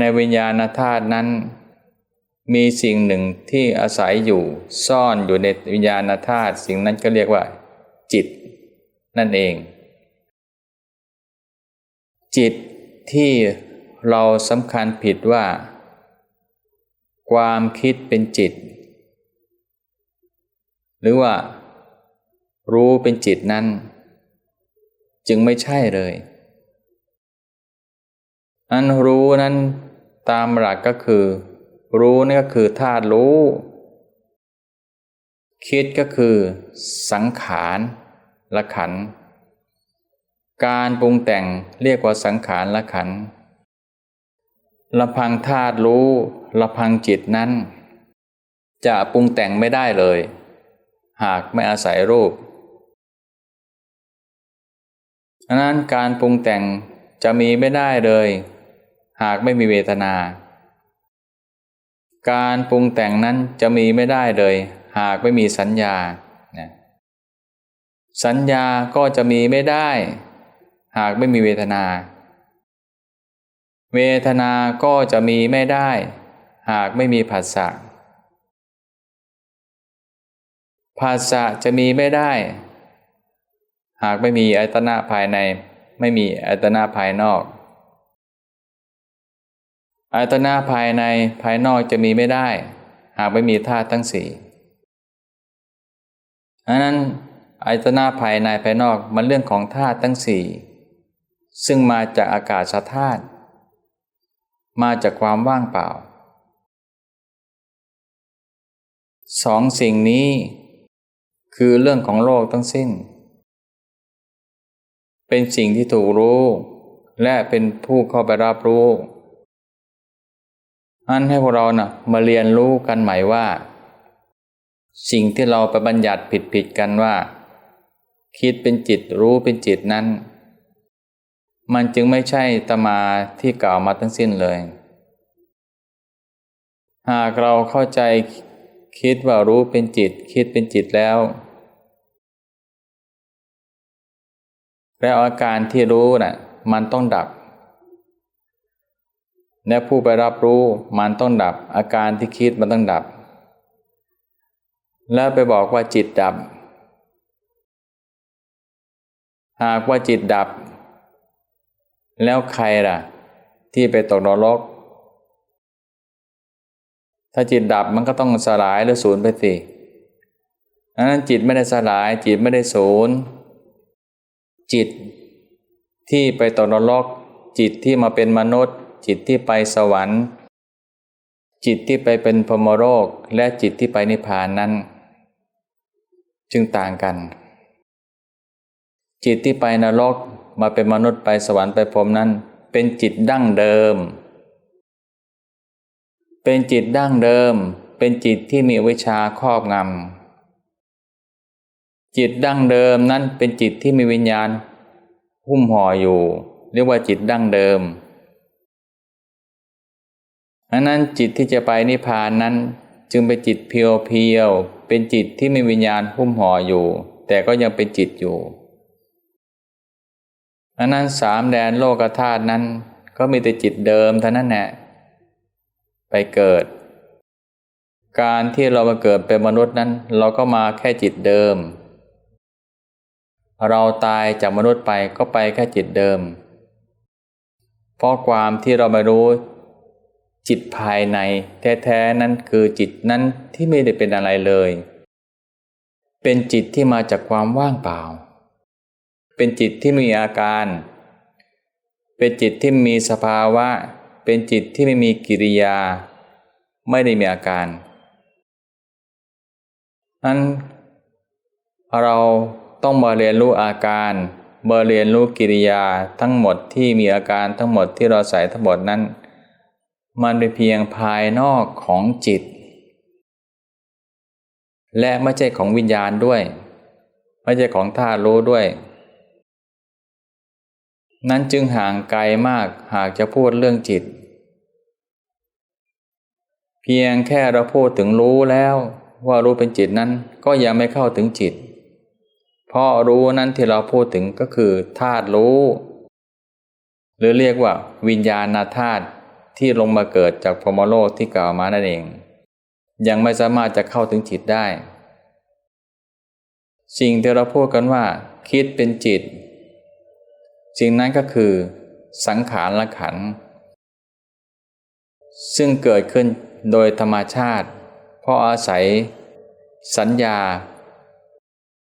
ในวิญญาณธาตุนั้น มีสิ่งหนึ่งที่อาศัยอยู่ซ่อนอยู่ในวิญญาณธาตุสิ่งนั้นก็เรียกว่า จิต นั่นเอง จิตที่เราสำคัญผิดว่า ความคิดเป็นจิต หรือว่า รู้เป็นจิตนั้น จึงไม่ใช่เลยอันรู้นั้น ตามหลักก็คือ รู้นี่ก็คือธาตุรู้ คิดก็คือ สังขารละขัน การปรุงแต่งเรียกว่าสังขารละขันละพังธาตุรู้ละพังจิตนั้น จะปรุงแต่งไม่ได้เลย หากไม่อาศัยรูปอันนั้นการปรุงแต่งจะมีไม่ได้เลย หากไม่มีเวทนา การปรุงแต่งนั้นจะมีไม่ได้เลย หากไม่มีสัญญาสัญญาก็จะมีไม่ได้ หากไม่มีเวทนา เวทนาก็จะมีไม่ได้ หากไม่มีผัสสะผัสสะจะมีไม่ได้ หากไม่มีอายตนะภายใน ไม่มีอายตนะภายนอก อายตนะภายในภายนอกจะมีไม่ได้ หากไม่มีธาตุทั้งสี่อันนั้นอายตนะภายในภายนอกมันเรื่องของธาตุทั้งสี่ซึ่งมาจากอากาศธาตุมาจากความว่างเปล่าสองสิ่งนี้ คือเรื่องของโลกทั้งสิ้น เป็นสิ่งที่ถูกรู้ และเป็นผู้เข้าไปรับรู้ อันให้พวกเรานะ่ะมาเรียนรู้กันใหม่ว่า สิ่งที่เราไปบัญญัติผิดผิดกันว่า คิดเป็นจิตรู้เป็นจิตนั้น มันจึงไม่ใช่ตมาที่กล่าวมาทั้งสิ้นเลย หากเราเข้าใจคิดว่ารู้เป็นจิต คิดเป็นจิตแล้ว แล้วอาการที่รู้นะ่ะ มันต้องดับ และผู้ไปรับรู้มันต้องดับ อาการที่คิดมันต้องดับ แล้วไปบอกว่าจิตดับ หากว่าจิตดับ แล้วใครล่ะ ที่ไปตกนรกถ้าจิตดับมันก็ต้องสลายหรือสูญไปสิดังนั้นจิตไม่ได้สลายจิตไม่ได้สูญจิตที่ไปตกนรกจิตที่มาเป็นมนุษย์ จิตที่ไปสวรรค์ จิตที่ไปเป็นพรมโลกและจิตที่ไปนิพพานนั้น จึงต่างกัน จิตที่ไปนรกมาเป็นมนุษย์ไปสวรรค์ไปพรมนั้น เป็นจิตดั้งเดิม เป็นจิตดั้งเดิม เป็นจิตที่มีวิชาครอบงำจิตดั้งเดิมนั้นเป็นจิตที่มีวิญญาณหุ้มห่ออยู่ เรียกว่าจิตดั้งเดิม อันนั้นจิตที่จะไปนิพพานนั้น จึงเป็นจิตเพียวเพียวเป็นจิตที่มีวิญญาณหุ้มห่ออยู่ แต่ก็ยังเป็นจิตอยู่อันนั้นสามแดนโลกธาตุนั้น ก็มีแต่จิตเดิมเท่านั้นแหละไปเกิด การที่เรามาเกิดเป็นมนุษย์นั้น เราก็มาแค่จิตเดิม เราตายจากมนุษย์ไปก็ไปแค่จิตเดิม เพราะความที่เราไม่รู้ จิตภายในแท้ๆนั้นคือจิตนั้นที่ไม่ได้เป็นอะไรเลย เป็นจิตที่มาจากความว่างเปล่า เป็นจิตที่มีอาการ เป็นจิตที่มีสภาวะ เป็นจิตที่ไม่มีกิริยา ไม่ได้มีอาการนั้นเราต้องมาเรียนรู้อาการมาเรียนรู้กิริยาทั้งหมดที่มีอาการทั้งหมดที่เราใส่ทั้งหมดนั้น มันเป็นเพียงภายนอกของจิต และไม่ใช่ของวิญญาณด้วย ไม่ใช่ของธาตุรู้ด้วย นั้นจึงห่างไกลมากหากจะพูดเรื่องจิต เพียงแค่เราพูดถึงรู้แล้วว่ารู้เป็นจิตนั้นก็ยังไม่เข้าถึงจิต เพราะรู้นั้นที่เราพูดถึงก็คือธาตุรู้ หรือเรียกว่าวิญญาณธาตุ ที่ลงมาเกิดจากพรหมโลกที่กล่าวมานั่นเอง ยังไม่สามารถจะเข้าถึงจิตได้ สิ่งที่เราพูดกันว่า คิดเป็นจิต สิ่งนั้นก็คือ สังขารละขัน ซึ่งเกิดขึ้นโดยธรรมชาติ เพราะอาศัย สัญญา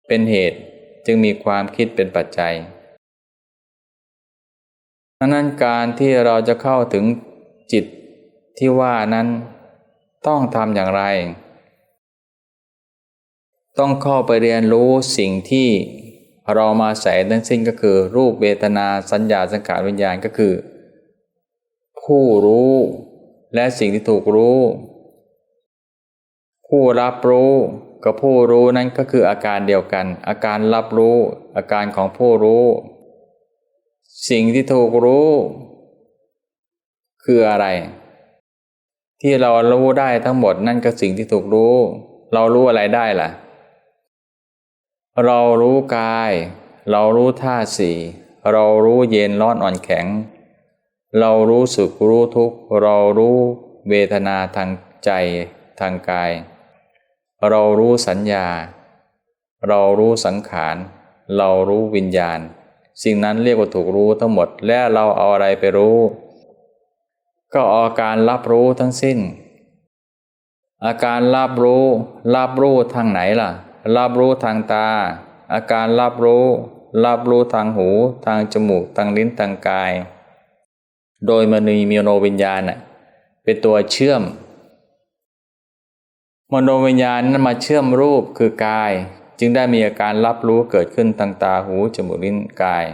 เป็นเหตุจึงมีความคิดเป็นปัจจัยดังนั้นการที่เราจะเข้าถึง จิตที่ว่านั้นต้องทำอย่างไร ต้องเข้าไปเรียนรู้สิ่งที่เรามาใส่ทั้งสิ้นก็คือ รูปเวทนาสัญญาสังขารวิญญาณก็คือ ผู้รู้และสิ่งที่ถูกรู้ ผู้รับรู้กับผู้รู้นั้นก็คืออาการเดียวกัน อาการรับรู้ อาการของผู้รู้ สิ่งที่ถูกรู้ คืออะไร ที่เรารู้ได้ทั้งหมดนั่นก็สิ่งที่ถูกรู้ เรารู้อะไรได้ล่ะ เรารู้กาย เรารู้ท่าสี่เรารู้เย็นร้อนอ่อนแข็ง เรารู้สึกรู้ทุกเรารู้เวทนาทางใจทางกาย เรารู้สัญญา เรารู้สังขาร เรารู้วิญญาณ สิ่งนั้นเรียกว่าถูกรู้ทั้งหมดและเราเอาอะไรไปรู้ ก็อาการรับรู้ทั้งสิ้น อาการรับรู้ รับรู้ทางไหนล่ะ รับรู้ทางตา อาการรับรู้ รับรู้ทางหู ทางจมูก ทางลิ้น ทางกาย โดยมณีมีโนวิญญาณเป็นตัวเชื่อม มโนวิญญาณนั้นมาเชื่อมรูปคือกาย จึงได้มีอาการรับรู้เกิดขึ้นทางตาหู จมูก ลิ้น กาย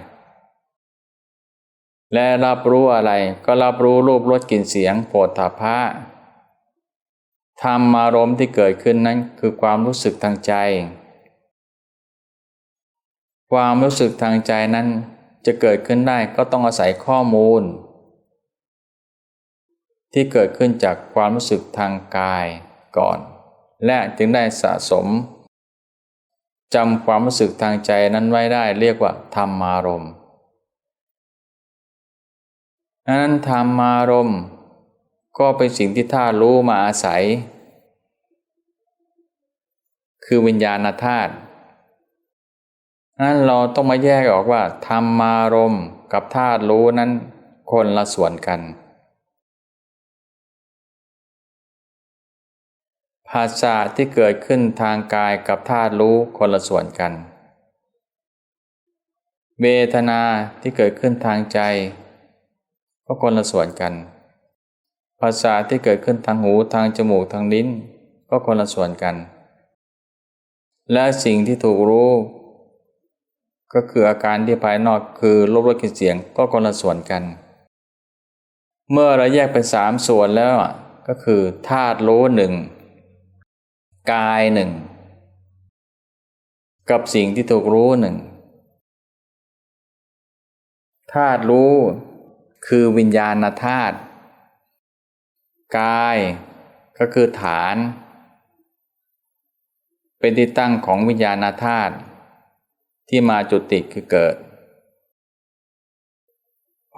และรับรู้อะไรก็รับรู้รูปรสกลิ่นเสียงโผฏฐาภะธรรมารมณ์ที่เกิดขึ้นนั้นคือความรู้สึกทางใจ ความรู้สึกทางใจนั้นจะเกิดขึ้นได้ก็ต้องอาศัยข้อมูล ที่เกิดขึ้นจากความรู้สึกทางกายก่อน และจึงได้สะสมจำความรู้สึกทางใจนั้นไว้ได้เรียกว่าธรรมารมณ์ นั้นธรรมารมณ์ก็เป็นสิ่งที่ธาตุรู้มาอาศัย คือวิญญาณธาตุนั้นเราต้องมาแยกออกว่าธรรมารมณ์กับธาตุรู้นั้นคนละส่วนกันภาษาที่เกิดขึ้นทางกายกับธาตุรู้คนละส่วนกัน เวทนาที่เกิดขึ้นทางใจ ก็คนละส่วนกัน ภาษาที่เกิดขึ้นทางหูทางจมูกทางลิ้น ก็คนละส่วนกัน และสิ่งที่ถูกรู้ ก็คืออาการที่ภายนอกคือรูปรสกลิ่นเสียงก็คนละส่วนกัน เมื่อเราแยกเป็นสามส่วนแล้วก็คือธาตุรู้หนึ่งกายหนึ่งกับสิ่งที่ถูกรู้หนึ่งธาตุรู้ คือวิญญาณธาตุกายก็คือฐาน เป็นที่ตั้งของวิญญาณธาตุที่มาจุติคือเกิด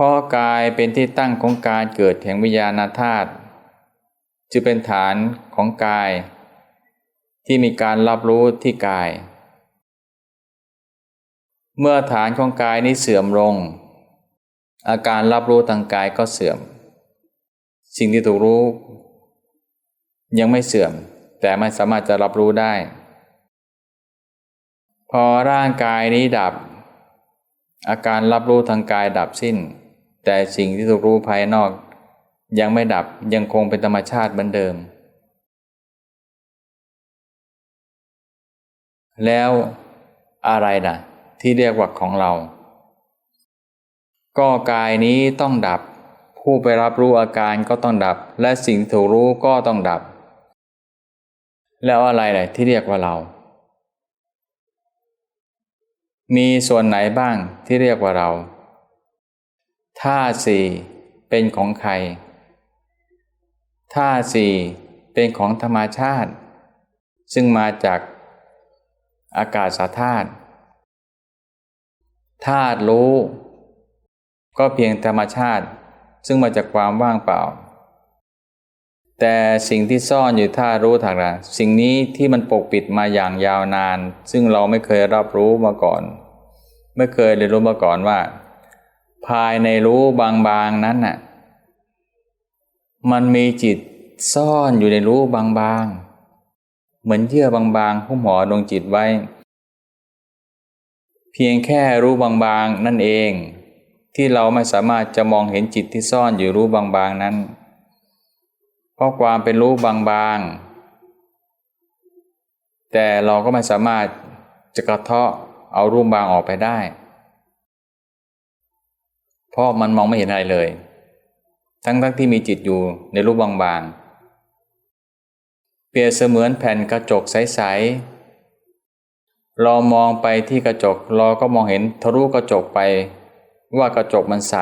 พราะกายเป็นที่ตั้งของการเกิดแห่งวิญญาณธาตุจึงเป็นฐานของกาย ที่มีการรับรู้ที่กาย เมื่อฐานของกายนี้เสื่อมลง อาการรับรู้ทางกายก็เสื่อม สิ่งที่ถูกรู้ ยังไม่เสื่อม แต่ไม่สามารถจะรับรู้ได้ พอร่างกายนี้ดับ อาการรับรู้ทางกายดับสิ้น แต่สิ่งที่ถูกรู้ภายนอก ยังไม่ดับยังคงเป็นธรรมชาติเหมือนเดิม แล้วอะไรนะที่เรียกว่าของเรา ก็กายนี้ต้องดับ ผู้ไปรับรู้อาการก็ต้องดับ และสิ่งถูกรู้ก็ต้องดับ แล้วอะไรล่ะที่เรียกว่าเรา มีส่วนไหนบ้างที่เรียกว่าเราท่าสี่เป็นของใครท่าสี่เป็นของธรรมชาติ ซึ่งมาจากอากาศธาตุธาตุรู้ ก็เพียงธรรมชาติซึ่งมาจากความว่างเปล่า แต่สิ่งที่ซ่อนอยู่ถ้ารู้ถักละสิ่งนี้ที่มันปกปิดมาอย่างยาวนาน ซึ่งเราไม่เคยรับรู้มาก่อน ไม่เคยเรียนรู้มาก่อนว่า ภายในรู้บางๆนั้นน่ะมันมีจิตซ่อนอยู่ในรู้บางๆ เหมือนเยื่อบางๆหุ้มห่อดวงจิตไว้ เพียงแค่รู้บางๆ นั่นเอง ที่เราไม่สามารถจะมองเห็นจิตที่ซ่อนอยู่รู้บางๆนั้น เพราะความเป็นรู้บางๆ แต่เราก็ไม่สามารถจะกระเทาะเอารูปบางออกไปได้ เพราะมันมองไม่เห็นอะไรเลย ทั้งทั้งที่มีจิตอยู่ในรูปบางๆ เปรียบเสมือนแผ่นกระจกใสๆเรามองไปที่กระจกเราก็มองเห็นทะลุกระจกไป ว่ากระจกมันใส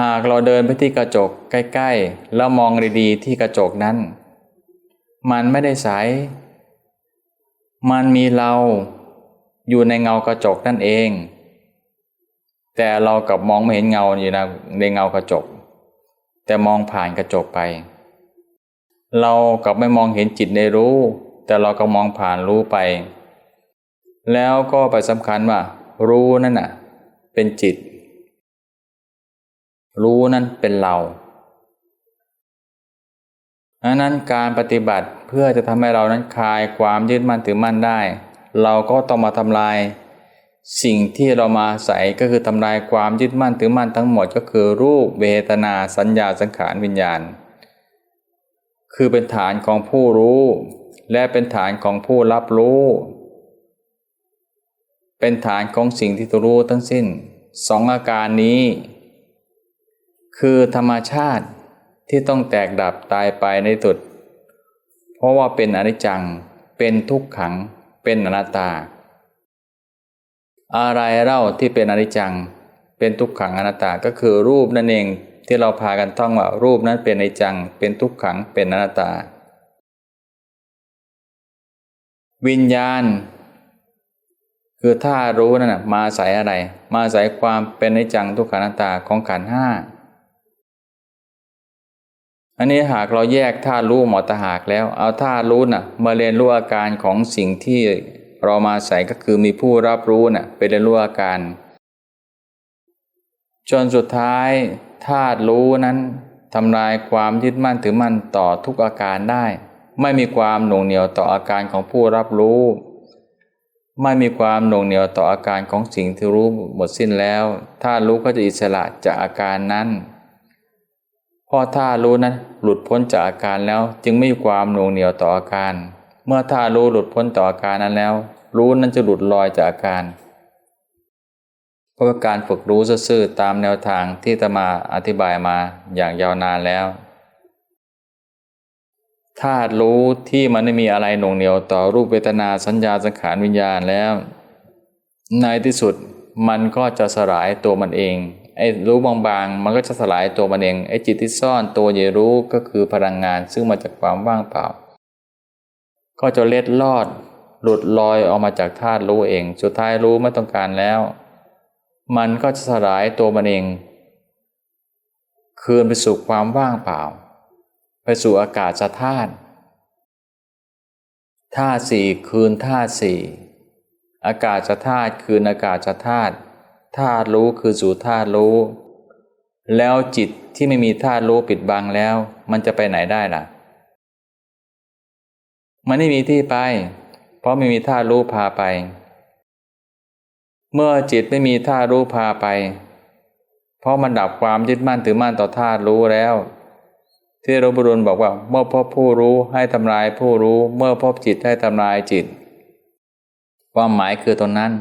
หากเราเดินไปที่กระจกใกล้ๆ แล้วมองดีๆที่กระจกนั้น มันไม่ได้ใส มันมีเราอยู่ในเงากระจกนั่นเอง แต่เรากับมองไม่เห็นเงาอยู่นะในเงากระจก แต่มองผ่านกระจกไป เรากับไม่มองเห็นจิตในรู้ แต่เราก็มองผ่านรู้ไป แล้วก็ไปสำคัญว่ารู้นั่นน่ะ เป็นจิต รู้นั้นเป็นเราดังนั้นการปฏิบัติเพื่อจะทำให้เรานั้นคลายความยึดมั่นถือมั่นได้ เราก็ต้องมาทำลาย สิ่งที่เรามาใส่ก็คือทำลายความยึดมั่นถือมั่นทั้งหมดก็คือรูปเวทนาสัญญาสังขารวิญญาณ คือเป็นฐานของผู้รู้ และเป็นฐานของผู้รับรู้ เป็นฐานของสิ่งที่ตรู้ทั้งสิ้นสองอาการนี้ คือธรรมชาติที่ต้องแตกดับตายไปในตุดเพราะว่าเป็นอนิจจัง เป็นทุกขัง เป็นอนัตตา อะไรเล่าที่เป็นอนิจจัง เป็นทุกขังอนัตตาก็คือรูปนั่นเองที่เราพากันท่องว่ารูปนั้นเป็นอนิจจัง เป็นทุกขังเป็นอนัตตา วิญญาณ คือถ้ารู้นั่นนะมาใส่อะไร มาใส่ความเป็นอนิจังทุกขังอนัตาของขันห้าอันนี้หากเราแยกธาตุรู้หมอตหากแล้ว เอาธาตุรู้นะ่ะมาเรียนรู้อาการของสิ่งที่เรามาใส่ก็คือมีผู้รับรู้นะ่ะเป็นเรียนรู้อาการ จนสุดท้ายธาตุรู้นั้นทำลายความยึดมั่นถือมั่นต่อทุกอาการได้ ไม่มีความหน่วงเหนียวต่ออาการของผู้รับรู้ ไม่มีความหน่วงเหนียวต่ออาการของสิ่งที่รู้หมดสิ้นแล้วธารู้ก็จะอิสระจากอาการนั้นพอธารู้นั้นหลุดพ้นจากอาการแล้ว จึงไม่มีความหน่วงเหนียวต่ออาการ เมื่อธารู้หลุดพ้นต่ออาการนั้นแล้ว รู้นั้นจะหลุดลอยจากอาการเพราะการฝึกรู้ซื่อตามแนวทางที่ตมาอธิบายมาอย่างยาวนานแล้ว ธาตุรู้ที่มันไม่มีอะไรหน่วงเหนียวต่อรูปเวทนาสัญญาสังขารวิญญาณแล้ว ในที่สุดมันก็จะสลายตัวมันเองไอ้รู้บางๆ มันก็จะสลายตัวมันเองไอ้จิตที่ซ่อนตัวใหญ่รู้ก็คือพลังงานซึ่งมาจากความว่างเปล่า ก็จะเล็ดลอดหลุดลอยออกมาจากธาตุรู้เอง สุดท้ายรู้ไม่ต้องการแล้ว มันก็จะสลายตัวมันเอง คืนไปสู่ความว่างเปล่า ไปสู่อากาศธาตุธาตุสี่คืนธาตุสี่อากาศธาตุคืนอากาศธาตุธาตุรู้คือสู่ธาตุรู้ แล้วจิตที่ไม่มีธาตุรู้ปิดบังแล้ว มันจะไปไหนได้ล่ะ มันไม่มีที่ไป เพราะไม่มีท่ารู้พาไป เมื่อจิตไม่มีท่ารู้พาไป เพราะมันดับความยึดมั่นถือมั่นต่อธาตุรู้แล้ว ที่รบรุนบอกว่า เมื่อพบผู้รู้ให้ทำลายผู้รู้ เมื่อพบจิตให้ทำลายจิต ความหมายคือตรงนั้น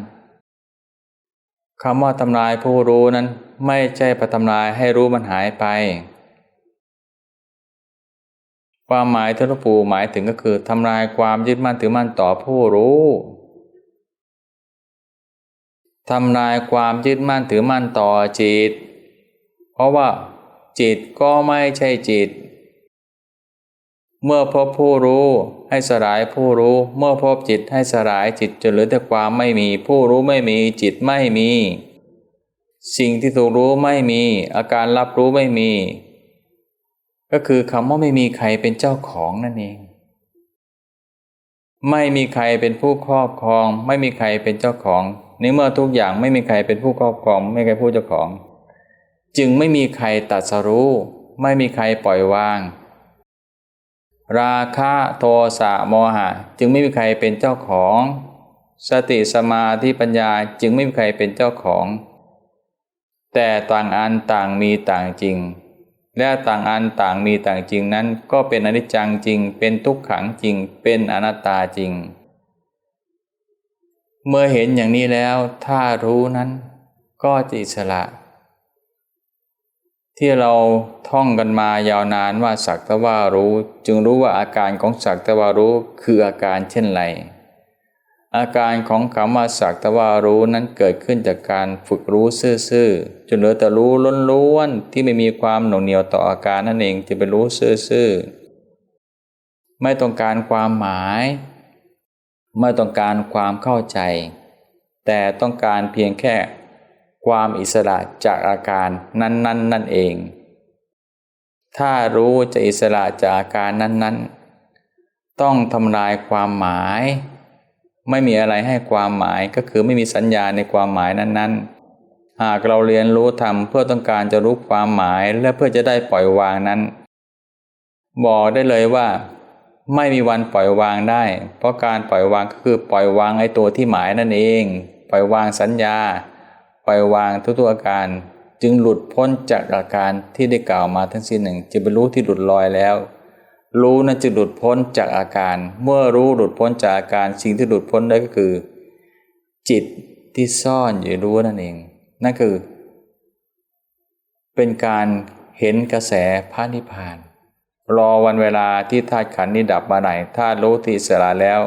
คำว่าทำลายผู้รู้นั้น ไม่ใช่ไปทำลายให้รู้มันหายไป ความหมายที่หลวงปู่หมายถึงก็คือทำลายความยึดมั่นถือมั่นต่อผู้รู้ทำลายความยึดมั่นถือมั่นต่อจิต เพราะว่าจิตก็ไม่ใช่จิต เมื่อพบผู้รู้ให้สลายผู้รู้ เมื่อพบจิตให้สลายจิตจนเหลือแต่ความไม่มี ผู้รู้ไม่มีจิตไม่มี สิ่งที่ถูกรู้ไม่มี อาการรับรู้ไม่มี ก็คือคำว่าไม่มีใครเป็นเจ้าของนั่นเอง ไม่มีใครเป็นผู้ครอบครอง ไม่มีใครเป็นเจ้าของในเมื่อทุกอย่างไม่มีใครเป็นผู้ครอบครอง ไม่มีใครผู้เจ้าของ จึงไม่มีใครตัดสรู้ ไม่มีใครปล่อยวาง ราคะโทสะโมหะ จึงไม่มีใครเป็นเจ้าของ สติสมาธิปัญญาจึงไม่มีใครเป็นเจ้าของ แต่ต่างอันต่างมีต่างจริง และต่างอันต่างมีต่างจริงนั้น ก็เป็นอนิจจังจริง เป็นทุกขังจริง เป็นอนัตตาจริง เมื่อเห็นอย่างนี้แล้ว ถ้ารู้นั้นก็จะอิสระ ที่เราท่องกันมายาวนานว่าสักแต่ว่ารู้ จึงรู้ว่าอาการของสักแต่ว่ารู้คืออาการเช่นไร อาการของคำว่าสักแต่ว่ารู้นั้นเกิดขึ้นจากการฝึกรู้ซื่อๆจนเหลือแต่รู้ล้นล้วนที่ไม่มีความหน่วงเหนียวต่ออาการนั่นเองจะเป็นรู้ซื่อๆไม่ต้องการความหมาย ไม่ต้องการความเข้าใจ แต่ต้องการเพียงแค่ ความอิสระจากอาการนั้นๆนนนั่นเอง ถ้ารู้จะอิสระจากอาการนั้น ๆ ต้องทำลายความหมาย ไม่มีอะไรให้ความหมายก็คือไม่มีสัญญาในความหมายนั้น ๆ หากเราเรียนรู้ทำเพื่อต้องการจะรู้ความหมายและเพื่อจะได้ปล่อยวางนั้น บอกได้เลยว่า ไม่มีวันปล่อยวางได้ เพราะการปล่อยวางก็คือปล่อยวางไอ้ตัวที่หมายนั่นเอง ปล่อยวางสัญญา ปล่อยวางทุกตัวอาการ จึงหลุดพ้นจากอาการที่ได้กล่าวมาทั้งสิ้นหนึ่งจะเป็นรู้ที่หลุดลอยแล้ว รู้นั้นจะหลุดพ้นจากอาการ เมื่อรู้หลุดพ้นจากอาการสิ่งที่หลุดพ้นได้ก็คือ จิตที่ซ่อนอยู่รู้นั่นเอง นั่นคือ เป็นการเห็นกระแสพระนิพพาน รอวันเวลาที่ธาตุขันธ์นี้ดับมาไหนธาตุรู้ที่สละแล้ว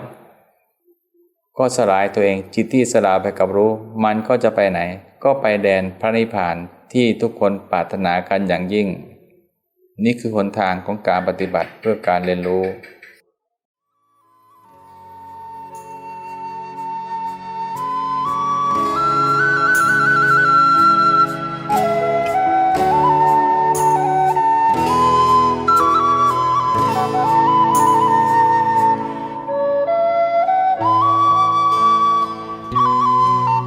ก็สลายตัวเองจิตที่สลายไปกับรู้ มันก็จะไปไหน ก็ไปแดนพระนิพพานที่ทุกคนปรารถนากันอย่างยิ่ง นี่คือหนทางของการปฏิบัติเพื่อการเรียนรู้